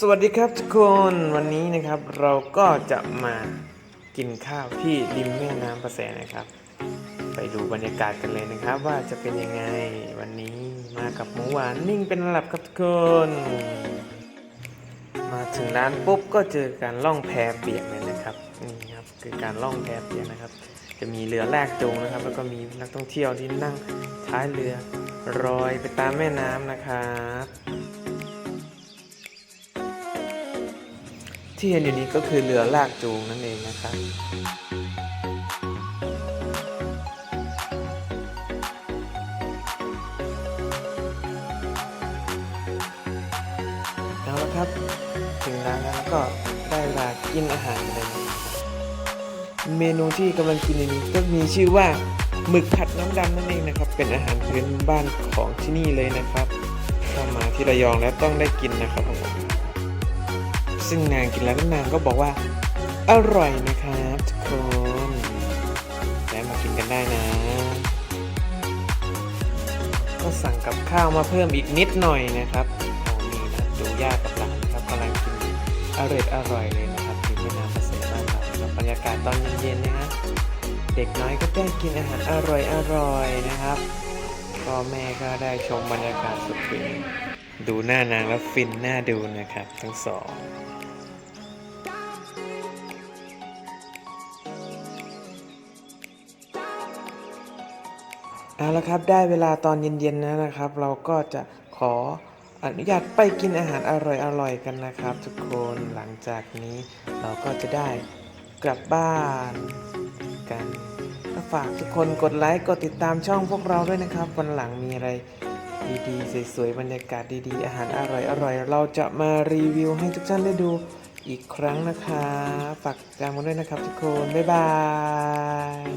สวัสดีครับทุกคนวันนี้นะครับเราก็จะมากินข้าวที่ริมแม่น้ำประแสนะครับ ไปดูบรรยากาศกันเลยนะครับ ว่าจะเป็นยังไงวันนี้มากับหมูหวานนิ่งเป็นระดับครับทุกคน มาถึงร้านปุ๊บก็เจอการล่องแพเปียกเลยนะครับนี่ครับคือการล่องแพเปียกนะครับ จะมีเรือแลกจูงนะครับ แล้วก็มีนักท่องเที่ยวที่นั่งท้ายเรือรอยไปตามแม่น้ำนะครับ ที่เห็นอยู่นี้ก็คือเรือลากจูงนั่นเองนะครับเอาละครับ ถึงร้านแล้วก็ได้เวลากินอาหารเลยเมนูที่กำลังกินอยู่นี้ก็มีชื่อว่าหมึกผัดน้ำดำนั่นเองนะครับ เป็นอาหารพื้นบ้านของที่นี่เลยนะครับ ถ้ามาที่ระยองแล้วต้องได้กินนะครับผม ซึ่งนางกินแล้วนางก็บอกว่า อร่อยนะครับทุกคนแวะมากินกันได้นะ ก็สั่งกับข้าวมาเพิ่มอีกนิดหน่อยนะครับโอ้นี่นะดูยากกับหลานนะครับกำลังกินอร่อยอร่อยเลยนะครับที่แม่น้ำประเสริฐบ้านเราครับบรรยากาศตอนเย็นๆนะฮะเด็กน้อยก็ได้กินอาหารอร่อยอร่อยนะครับพ่อแม่ก็ได้ชมบรรยากาศสุดฟิน ดูหน้านางแล้วฟินหน้าดูนะครับ ทั้งสอง เอาละครับได้เวลาตอนเย็นๆแล้วนะครับ เราก็จะขออนุญาตไปกินอาหารอร่อยๆกันนะครับ ทุกคนหลังจากนี้เราก็จะได้กลับบ้านกันก็ฝากทุกคนกดไลค์กดติดตามช่องพวกเราด้วยนะครับ วันหลังมีอะไรดีๆสวยๆบรรยากาศดีๆ อาหารอร่อยๆเราจะมารีวิวให้ทุกท่านได้ดูอีกครั้งนะคะฝากติดตามกันด้วยนะครับทุกคนบ๊ายบาย